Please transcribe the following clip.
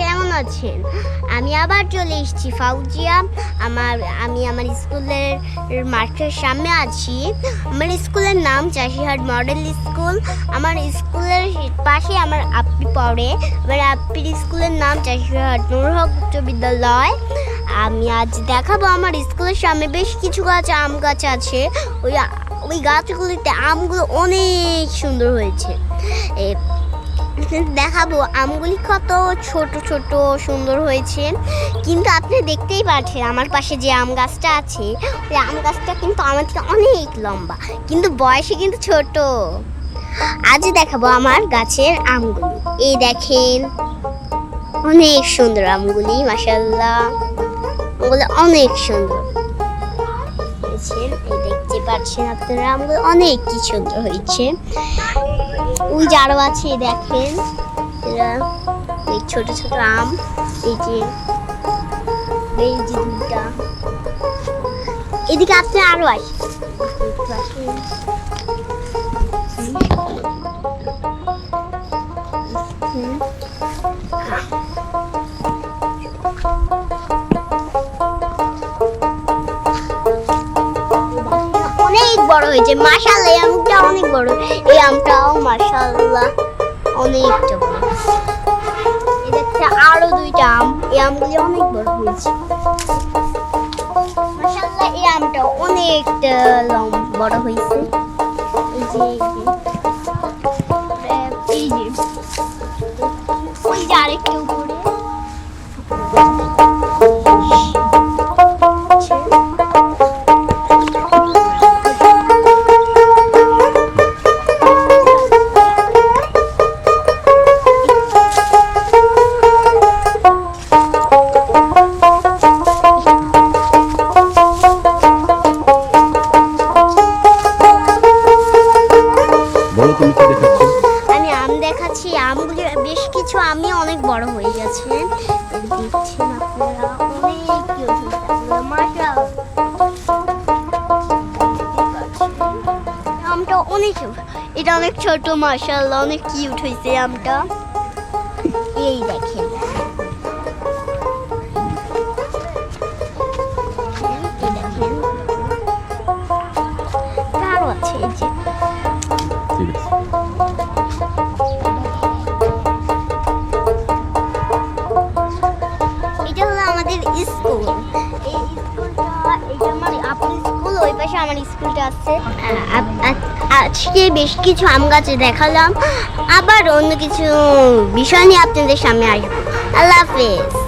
কেমন আছেন? আমি আবার চলে এসেছি ফাউজিয়া। আমার আমি আমার স্কুলের মাঠের সামনে আছি। আমার স্কুলের নাম চাষিহাট মডেল স্কুল। আমার স্কুলের পাশে আমার আপ্পি পড়ে। এবার আপ্পির স্কুলের নাম চাষিহাট নুরহক উচ্চ বিদ্যালয়। আমি আজ দেখাবো আমার স্কুলের সামনে বেশ কিছু গাছ, আম গাছ আছে। ওই ওই গাছগুলিতে আমগুলো অনেক সুন্দর হয়েছে। দেখাবো, আমগুলি কত ছোট ছোট, সুন্দর হয়েছে। কিন্তু আপনি দেখতেই পাচ্ছেন আমার পাশে যে আম গাছটা আছে, ওই আম গাছটা কিন্তু আমার থেকে অনেক লম্বা, কিন্তু বয়সে কিন্তু ছোট। আজ দেখাবো আমার গাছের আমগুলি। এই দেখেন, অনেক সুন্দর আমগুলি মাসাল্লাহ ওগুলো অনেক সুন্দর। এই দেখতে পাচ্ছেন আপনারা আমগুলো অনেক কি সুন্দর হয়েছে। ওই যে আরও আছে দেখেন এই ছোট ছোট আম, এই যে এই যে দুটা এদিকে আপনি আরও আসেন বড় হয়েছে। মাশাআল্লাহ, এই আমটা অনেক বড়। এই আমটাও মাসাল্লাহ অনেক বড়। দেখতে আরও দুইটা আম, এই আমগুলি অনেক বড় হয়েছে। মাসাল্লাহ এই আমটা অনেকটা বড় হয়েছে। এই যে বলো তুমি কি দেখাচ্ছ? আমি আম দেখাচ্ছি, আমগুলি বেশ কিছু আমি অনেক বড় হয়ে গেছে। অনেক। আমটা অনেক এটা অনেক ছোট, মাশাআল্লাহ, অনেক কিউট হয়েছে আমটা। এই দেখেন। স্কুল আমার স্কুলটা আছে আ- আ- আ- আজকে বেশ কিছু আম গাছে দেখালাম। আবার অন্য কিছু বিষয় নিয়ে আপনাদের সামনে আসব। আল্লাহ হাফেজ।